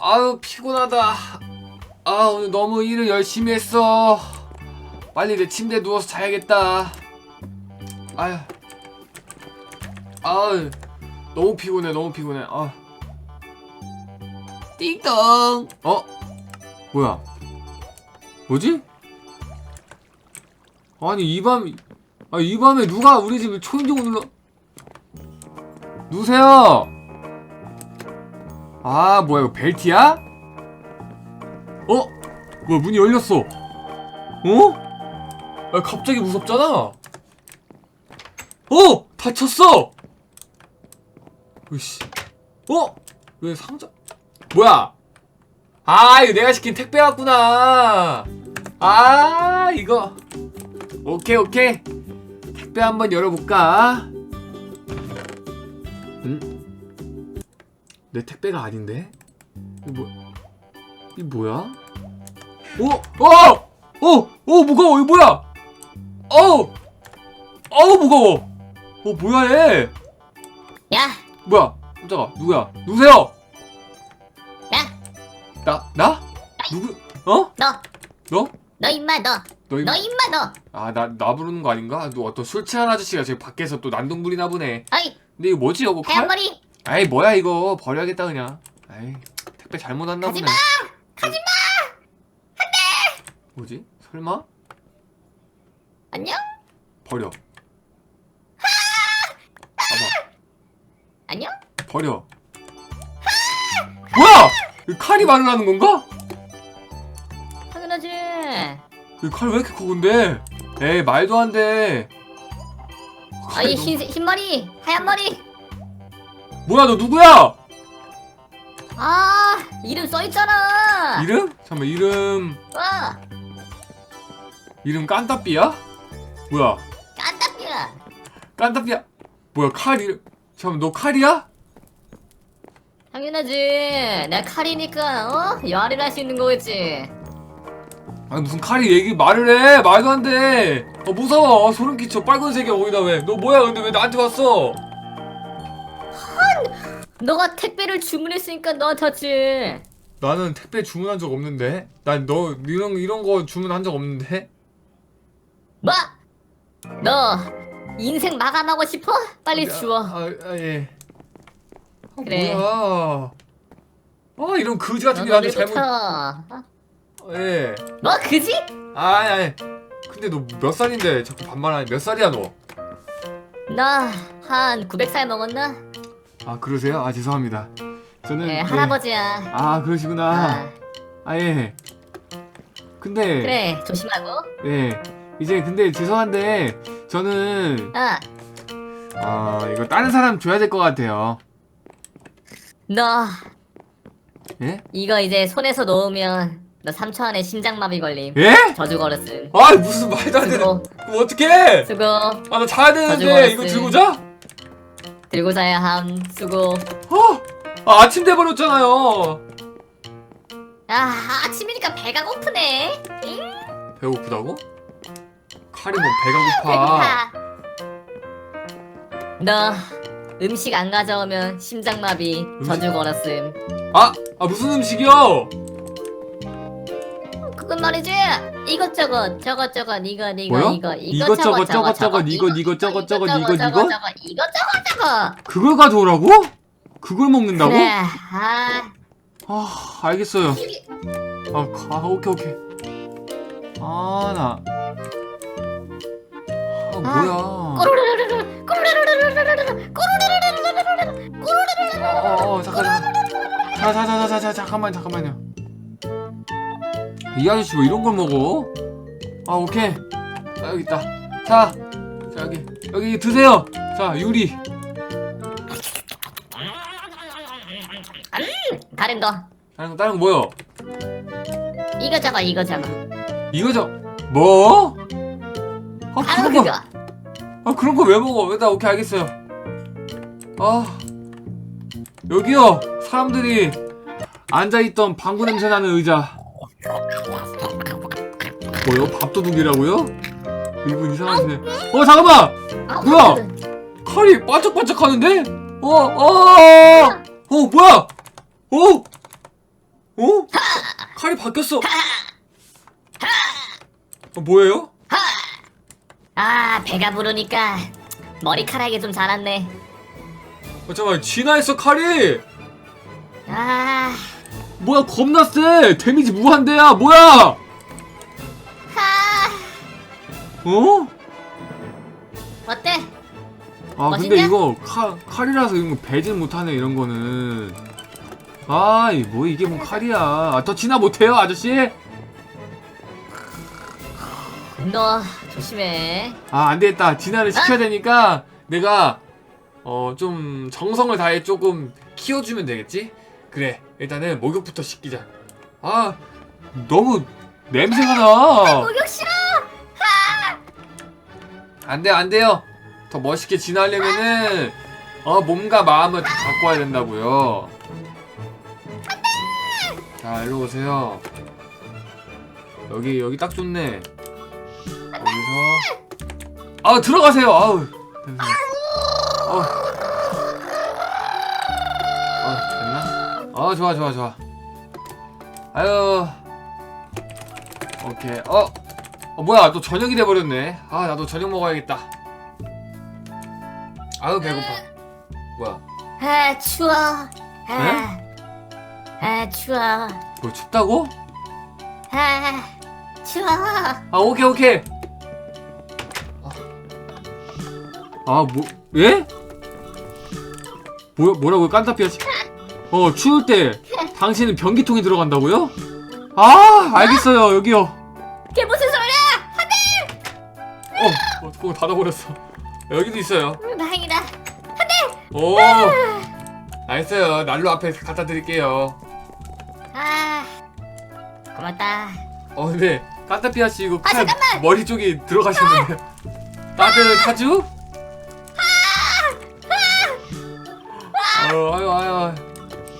아유 피곤하다. 아 오늘 너무 일을 열심히 했어. 빨리 내 침대에 누워서 자야겠다. 아유. 아유. 너무 피곤해 너무 피곤해. 아. 띵동. 어? 뭐야? 뭐지? 아니 이 밤, 아 이 밤에 누가 우리 집에 초인종 눌러? 누구세요? 아 뭐야 이거 벨트야? 어? 뭐야 문이 열렸어? 어? 아, 갑자기 무섭잖아. 어 다쳤어. 으씨. 어? 왜 상자? 뭐야? 아 이거 내가 시킨 택배 왔구나. 아 이거. 오케이 오케이. 택배 한번 열어볼까? 내 택배가 아닌데? 이 뭐? 이 뭐야? 어? 어! 어! 어 무거워 이거 뭐야? 어! 어 무거워. 어 뭐야 얘? 야, 뭐야? 깜짝아 누구야? 누구세요? 나, 나 나? 누구? 어? 너, 너? 너 임마 너, 너 이- 너 임마 너. 아나 나 부르는 거 아닌가? 너 어떤 술 취한 아저씨가 지금 밖에서 또 난동 부리나 보네. 아이, 근데 이거 뭐지 이거 칼? 머리. 아이 뭐야 이거 버려야겠다 그냥. 아이 택배 잘못 왔나 보네. 가지마, 가지마. 뭐지? 설마? 안녕? 버려. 봐봐 안녕? 버려. 뭐야? 이 칼이 말을 하는 건가? 당연하지. 이 칼 왜 이렇게 커 근데? 에이 말도 안 돼. 아이 흰, 흰 머리, 하얀 머리. 뭐야 너 누구야? 아, 이름 써 있잖아. 이름? 잠깐만 이름 와, 이름 깐따삐야? 뭐야? 깐딱이야. 깐따삐야? 뭐야 칼 이름? 잠깐만 너 칼이야? 당연하지. 내가 칼이니까 어 열이를 할수 있는 거겠지. 아니 무슨 칼이 얘기 말을 해 말도 안 돼. 어 무서워 소름 끼쳐 빨간색이야 거기다 왜? 너 뭐야 근데 왜 나한테 왔어? 너가 택배를 주문했으니까 너한테 왔지. 나는 택배 주문한 적 없는데. 난 너 이런 이런 거 주문한 적 없는데. 뭐? 너 인생 마감하고 싶어? 빨리 주워. 아, 아 예. 아, 그래. 뭐야? 아 이런 거지 같은 게너 나한테 잘못. 오늘부터 어? 예. 뭐 그지? 아니 아니. 근데 너 몇 살인데 자꾸 반말하니 몇 살이야 너? 나 한 900살 먹었나? 아 그러세요? 아 죄송합니다. 저는 네, 네. 할아버지야. 아 그러시구나. 아, 아 예. 근데 그래 조심하고. 예. 이제 근데 죄송한데 저는 아, 아 이거 다른 사람 줘야 될 것 같아요. 너 예? 이거 이제 손에서 놓으면 너 3초 안에 심장마비 걸림. 예? 저주 걸었음. 아 무슨 말도 안 되는. 수고, 그럼 어떡해? 수고. 아 나 자야 되는데 가지고 이거 왔어요. 들고 자? 들고 자야 함. 수고. 어? 아 아침 돼버렸잖아요. 아, 아침이니까 배가 고프네. 응? 배고프다고? 칼이 뭐 배가 고파. 배고파. 너 음식 안 가져오면 심장마비 저주 걸었음. 아, 아 무슨 음식이요? 그건 말이지. 이것저것 저것저것 이거 이거 뭐요? 이거 이것저것, 저것저것, 이거, 이거, 저것 저것, 이거, 이거? 이것저것 저것 그걸 가져오라고? 그걸 먹는다고? 그래. 아, 아 알겠어요. 아, 가, 아 오케이 오케이. 아 나. 아 뭐야? 꼬르르르르 꼬르르르르르르 꼬르르르르르르 꼬르르르르르. 어, 어, 잠깐, 잠깐. 자, 자, 자, 자, 자, 잠깐만, 잠깐만요. 이 아저씨 왜 이런 걸 먹어? 아, 오케이. 자, 여기 있다. 자, 자, 여기, 여기 드세요. 자, 유리. 다른 거 다른 거, 다른 거 뭐요? 이거 저거 이거 저거. 이거 저, 뭐? 아, 바로 그런 거, 그거. 아, 그런 거 왜 먹어? 나 오케이, 알겠어요. 아, 여기요. 사람들이 앉아 있던 방구 냄새 나는 의자. 뭐요? 밥도둑이라고요? 이분 이상하시네. 어, 잠깐만! 아, 뭐야? 그거는. 칼이 반짝반짝하는데? 어, 어, 어, 어, 뭐야? 어, 어? 칼이 바뀌었어. 어, 뭐예요? 아 배가 부르니까 머리카락이 좀 자랐네 어, 잠깐만 진화했어 칼이. 아 뭐야 겁나 세. 데미지 무한대야. 뭐야? 하. 어? 어때? 아 멋있냐? 근데 이거 칼 칼이라서 이거 배진 못하네 이런 거는. 아이 뭐 이게 뭐 칼이야. 아, 더 진화 못해요 아저씨? 너 조심해 아 안되겠다 진화를 시켜야 되니까 내가 어 좀 정성을 다해 조금 키워주면 되겠지? 그래 일단은 목욕부터 시키자 아 너무 냄새가 나 목욕 싫어 안돼 안돼요. 더 멋있게 진화하려면은 어 몸과 마음을 다 바꿔야 된다고요. 자 일로 오세요. 여기 여기 딱 좋네. 여기서. 아 들어가세요. 아우. 어. 어 됐나? 어 좋아 좋아 좋아. 아유. 오케이. 어 어, 뭐야 또 저녁이 돼버렸네. 아 나도 저녁 먹어야겠다. 아유 배고파. 뭐야? 아 추워. 아, 네? 아 추워. 뭐 춥다고? 아 추워. 아 오케이 오케이. 아뭐 예? 뭐 뭐라고요? 깐타피아 씨? 어 추울 때 당신은 변기통에 들어간다고요? 아 알겠어요. 여기요 어, 어 뚜껑 닫아버렸어. 여기도 있어요. 음, 다행이다. 오! 알겠어요. 난로 앞에 갖다 드릴게요. 아 고맙다. 어 근데 깐타피아 씨 이거 아, 칼 잠깐만! 머리 쪽에 들어가시는데 따뜻하죠? 어, 아유 아유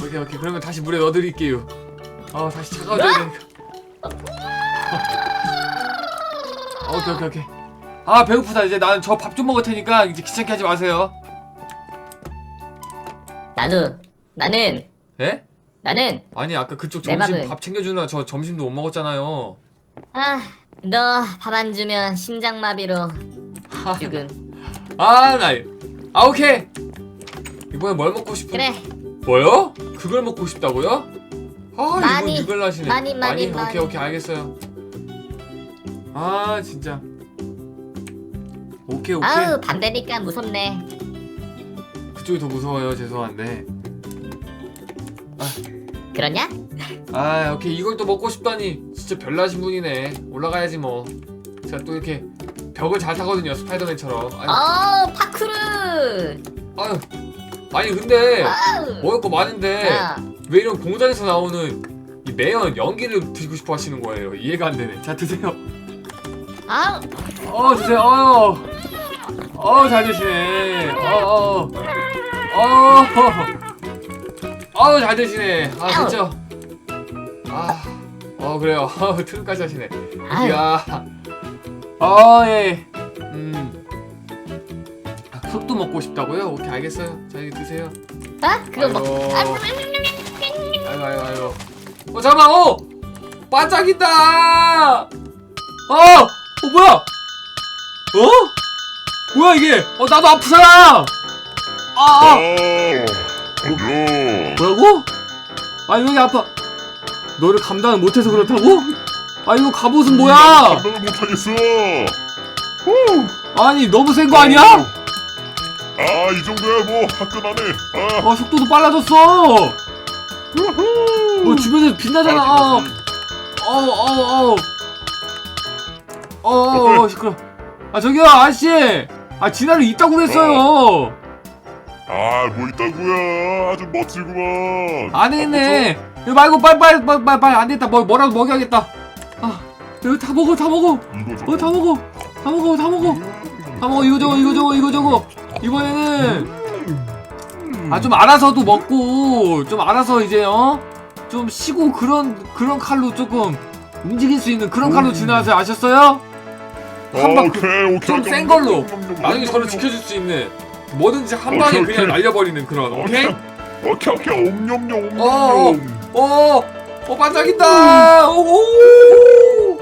오케이 오케이. 그러면 다시 물에 넣어드릴게요. 어 다시 차가워져야 되니까. 어, 오케이 오케이 오케이 아 배고프다. 이제 나는 저 밥 좀 먹을 테니까 이제 귀찮게 하지 마세요. 나도 나는. 예? 나는. 아니 아까 그쪽 내 점심 밥은- 밥 챙겨주느라 저 점심도 못 먹었잖아요. 아 너 밥 안 주면 심장마비로 죽음. 아나 아 오케이. 이번에 뭘 먹고 싶은 그래. 뭐요? 그걸 먹고 싶다고요? 아 많이, 이거 이걸 하시네 많이, 많이, 오케이 많이. 오케이 알겠어요. 아 진짜 오케이 오케이. 아우 반대니까 무섭네. 그쪽이 더 무서워요. 죄송한데. 그러냐? 아 오케이. 이걸 또 먹고 싶다니. 진짜 별나신 분이네. 올라가야지 뭐. 제가 또 이렇게 벽을 잘 타거든요 스파이더맨처럼. 아니, 어 파쿠르! 아유. 아니 근데 아우. 먹을 거 많은데 야, 왜 이런 공장에서 나오는 이 매연 연기를 드시고 싶어 하시는 거예요? 이해가 안 되네. 자 드세요 아우 어 드세요. 어 어 잘 드시네. 어 어 어 어 잘 드시네. 아 진짜. 아 어 그래요. 어 트름까지 하시네. 아유. 이야. 어 예 음. 아, 흙도 먹고 싶다고요? 오케이 알겠어요. 자 이거 드세요. 아 그거 뭐. 아이고. 아이고 아이고 아이고. 어 잠깐만. 어 반짝인다! 어! 어 뭐야 어? 뭐야 이게 어 나도 아프잖아 아, 아 야, 뭐라고? 아 여기 아파 너를 감당을 못해서 그렇다고? 아 이거 갑옷은 뭐야 감당을 못하겠어. 아니 너무 센 거 아니야? 아, 이 정도야 뭐 화끈하네. 아, 어 속도도 빨라졌어 뭐 주변에서 빛나잖아 어. 어우 어우 어우 어우 시끄러. 아 저기요 아저씨. 아 진화를 있다고 그랬어요. 아, 뭐 있다고야. 아주 멋지구만. 안에 있네. 이거 말고 빨리 빨리 빨리 빨리, 빨리 안 되겠다. 뭐 뭐라도 먹여야겠다. 아 이거 다 먹어 다 먹어. 이거 어다 먹어. 다 먹어 다 먹어. 다 먹어. 이거 저거 이거 저거 이거 저거. 이번에는 아 좀 알아서도 먹고 좀 알아서 이제 어좀 쉬고 그런 그런 칼로 조금 움직일 수 있는 그런 칼로 진화하세요. 아셨어요? 한 방- 오케이, 오케이. 좀 센 걸로. 나중에 저를 지켜줄 수 있는 뭐든지 한 방에 오케이, 그냥 오케이. 날려버리는 그런 오케이? 오케이, 오케이. 옴뇸뇸, 어, 옴뇸뇸. 어 어 반짝인다. 오오.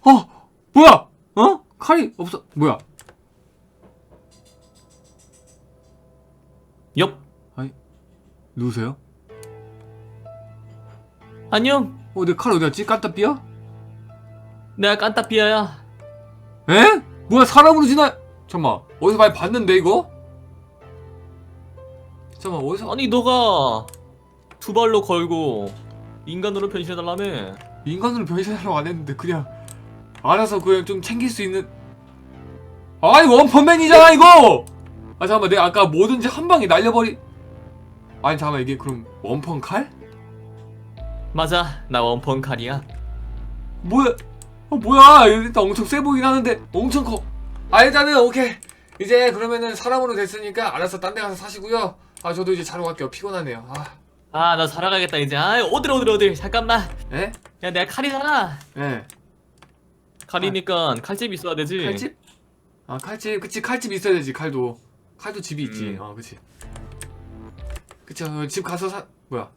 어 뭐야? 어? 칼이 없어. 뭐야? 옆 누구세요? 안녕. 어 내 칼 어디 갔지? 깐따삐야? 내가 깐따삐아야 에? 뭐야 사람으로 지나? 잠만 어디서 많이 봤는데 이거? 잠만 어디서? 아니 너가 두 발로 걸고 인간으로 변신해달라며? 인간으로 변신하려고 안 했는데 그냥 알아서 그냥 좀 챙길 수 있는. 아이 원펀맨이잖아 이거! 아 잠깐만 내가 아까 뭐든지 한 방에 날려버리. 아니 잠깐만 이게 그럼 원펀 칼? 맞아 나 원펀 칼이야. 뭐야 어 뭐야? 일단 엄청 세 보이긴 하는데 엄청 커 아 일단은 오케이. 이제 그러면은 사람으로 됐으니까 알아서 딴 데 가서 사시고요. 아 저도 이제 자러 갈게요. 피곤하네요. 아. 아 나 살아가겠다 이제. 아 어딜 어딜 어딜 잠깐만. 에? 야 내가 칼이잖아. 에 칼이니까 칼집 있어야 되지. 칼집? 아 칼집? 그치 칼집 있어야 되지 칼도. 칼도 집이 있지. 음. 어 그치. 그치 어, 집 가서 사 뭐야?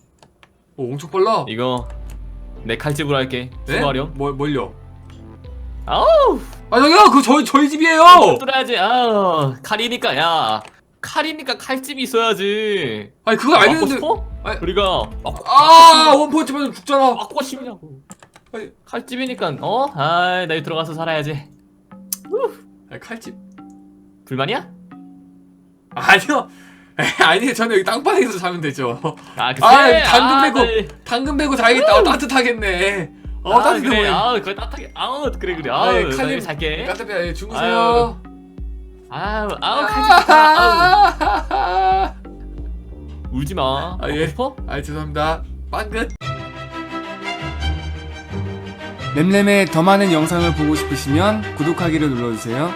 오 엄청 빨라. 이거 내 칼집으로 할게. 네? 수고하렴. 뭘 뭘요 아우! 아 저기요! 그거 저희 저희 집이에요! 뚫어야지. 아 칼이니까 야. 칼이니까 칼집이 있어야지. 아니 그거 맞고 알겠는데 싶어? 아니- 우리가 맞고 아 원펀치 맞으면 죽잖아. 맞고 싶냐고. 아니, 칼집이니까 어? 아이 나 여기 들어가서 살아야지. 아니 칼집 불만이야? 아니요. 아니 저는 여기 땅바닥에서 자면 되죠. 아 그래? 아, 당근 빼고. 네. 당근 베고 자야겠다. 어, 따뜻하겠네 어 아, 따뜻해 그래. 보여. 아우 그래 따뜻하게. 아우 그래 그래. 아, 아우 예, 나 칼님. 여기 잘게. 따뜻해 예, 주무세요. 아우 아우 칼집 좋다 아우 아, 울지 마. 아, 먹고 예. 싶어? 아 죄송합니다. 빵끝. 램램의 더 많은 영상을 보고 싶으시면 구독하기를 눌러주세요